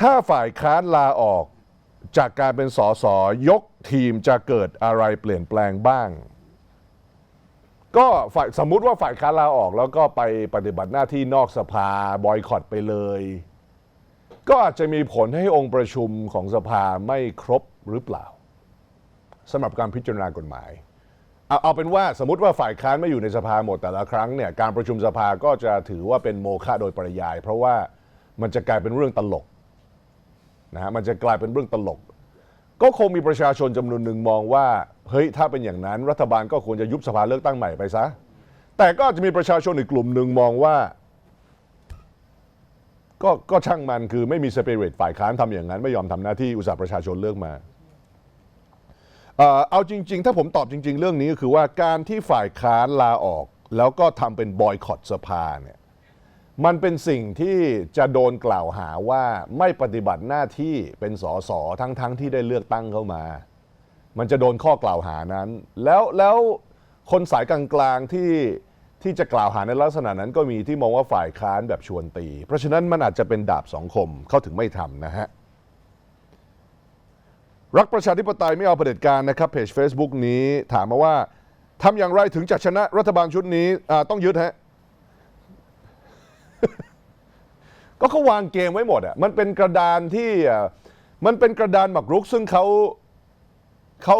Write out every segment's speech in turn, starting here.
ถ้าฝ่ายค้านลาออกจากการเป็นสสยกทีมจะเกิดอะไรเปลี่ยนแปลงบ้าง ก็ฝ่ายสมมุติว่าฝ่ายค้านลาออกแล้วก็ไปปฏิบัติหน้าที่นอกสภาบอยคอตไปเลย ก็อาจจะมีผลให้องค์ประชุมของสภาไม่ครบหรือเปล่าสำหรับการพิจารณากฎหมายเอาเอาเป็นว่าสมมติว่าฝ่ายค้านไม่อยู่ในสภาหมดแต่ละครั้งเนี่ยการประชุมสภาก็จะถือว่าเป็นโมฆะโดยปริยาย เพราะว่ามันจะกลายเป็นเรื่องตลก นะฮะมันจะกลายเป็นเรื่องตลก ก็คงมีประชาชนจำนวนหนึ่งมองว่าเฮ้ยถ้าเป็นอย่างนั้นรัฐบาลก็ควรจะยุบสภาเลือกตั้งใหม่ไปซะ แต่ก็จะมีประชาชนอีกกลุ่มหนึ่งมองว่า ก็ก็ช่างมันคือไม่มีสเปริตฝ่ายค้านทำอย่างนั้น ไม่ยอมทำหน้าที่อุตสาห์ประชาชนเลือกมาเอ่อเอาจริง ๆ ถ้าผมตอบจริง ๆ เรื่องนี้ก็คือว่าการที่ฝ่ายค้านลาออก แล้วก็ทำเป็นบอยคอตสภาเนี่ย มันเป็นสิ่งที่จะโดนกล่าวหาว่าไม่ปฏิบัติหน้าที่เป็นสสทั้งๆทที่ได้เลือกตั้งเข้ามา มันจะโดนข้อกล่าวหานั้น แล้วแล้วคนสายกลางๆที่ที่จะกล่าวหาในลักษณะนั้นก็มีที่มองว่าฝ่ายค้านแบบชวนตี เพราะฉะนั้นมันอาจจะเป็นดาบสองคมเขาถึงไม่ทำนะฮะรักประชาธิปไตยไม่เอาเผด็จการนะครับเพจ Facebook นี้ถามมาว่าทำอย่างไรถึงจะชนะรัฐบาลชุดนี้ต้องยึดฮะ ก็เขาวางเกมไว้หมดอะมันเป็นกระดานที่มันเป็นกระดานหมากรุกซึ่งเขาเขา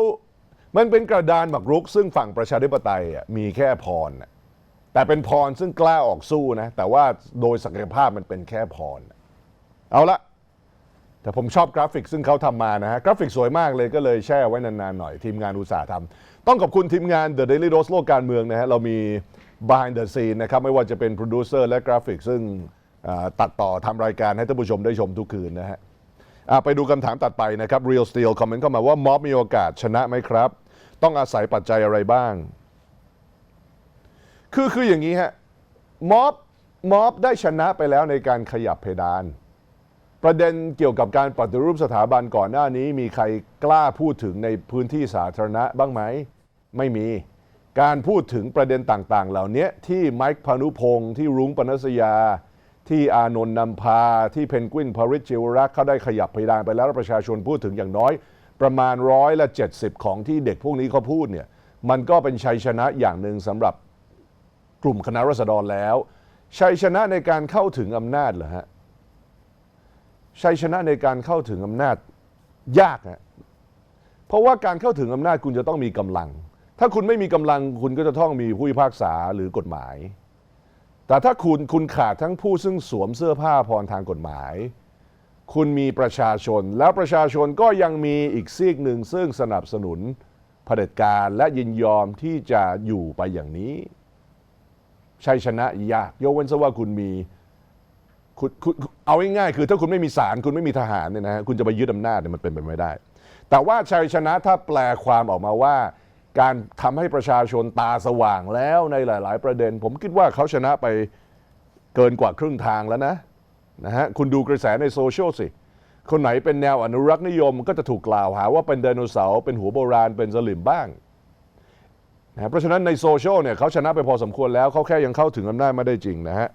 มันเป็นกระดานหมากรุก ซึ่งฝั่งประชาธิปไตยอะมีแค่พร แต่เป็นพรซึ่งกล้าออกสู้นะ แต่ว่าโดยศักยภาพมันเป็นแค่พร เอาละแต่ผมชอบกราฟิกซึ่งเขาทำมานะฮะ กราฟิกสวยมากเลยก็เลยแช่ไว้นานๆหน่อย ทีมงานอุตสาห์ทำต้องขอบคุณทีมงาน The Daily Dose โลกการเมืองนะฮะ เรามี behind the scene นะครับ ไม่ว่าจะเป็นโปรดิวเซอร์และกราฟิกซึ่ง ตัดต่อทำรายการให้ท่านผู้ชมได้ชมทุกคืนนะฮะไปดูคำถามตัดไปนะครับ Real Steel คอมเมนต์เข้ามาว่าม็อบมีโอกาสชนะไหมครับ ต้องอาศัยปัจจัยอะไรบ้าง คือคืออย่างนี้ฮะม็อบม็อบได้ชนะไปแล้วในการขยับเพดาน ประเด็นเกี่ยวกับการปฏิรูปสถาบันก่อนหน้านี้ มีใครกล้าพูดถึงในพื้นที่สาธารณะบ้างไหม ไม่มีการพูดถึงประเด็นต่างๆ เหล่านี้ที่ไมค์พานุพงศ์ที่รุ้งปนัสยา ที่อานนท์นำพาที่เพนกวินพาริชจิวรักเขาได้ขยับเพดานไปแล้วประชาชนพูดถึงอย่างน้อย ประมาณร้อยละ 70 ของที่เด็กพวกนี้เขาพูดเนี่ยมันก็เป็นชัยชนะอย่างหนึ่งสำหรับกลุ่มคณะรัษฎรแล้ว ชัยชนะในการเข้าถึงอำนาจเหรอฮะชัยชนะในการเข้าถึงอำนาจยากฮะเพราะว่าการเข้าถึงอำนาจคุณจะต้องมีกำลัง ถ้าคุณไม่มีกำลังคุณก็จะต้องมีผู้พิพากษาหรือกฎหมาย แต่ถ้าคุณคุณขาดทั้งผู้ซึ่งสวมเสื้อผ้าพรทางกฎหมาย คุณมีประชาชน แล้วประชาชนก็ยังมีอีกซีกหนึ่งซึ่งสนับสนุนเผด็จการและยินยอมที่จะอยู่ไปอย่างนี้ชัยชนะยากยกเว้นซะว่าคุณมีคุณคุณเอาง่ายๆคือถ้าคุณไม่มีศาลคุณไม่มีทหารเนี่ยนะฮะคุณจะไปยึดอำนาจเนี่ยมันเป็นไปไม่ได้ แต่ว่าชัยชนะถ้าแปลความออกมาว่า การทำให้ประชาชนตาสว่างแล้วในหลาย ๆ ประเด็น ผมคิดว่าเขาชนะไปเกินกว่าครึ่งทางแล้วนะนะฮะคุณดูกระแสในโซเชียลสิ คนไหนเป็นแนวอนุรักษ์นิยมก็จะถูกกล่าวหาว่าเป็นไดโนเสาร์เป็นหัวโบราณเป็นสลิมบ้างนะเพราะฉะนั้นในโซเชียลเนี่ยเขาชนะไปพอสมควรแล้วเขาแค่ยังเข้าถึงอำนาจไม่ได้จริงนะฮะ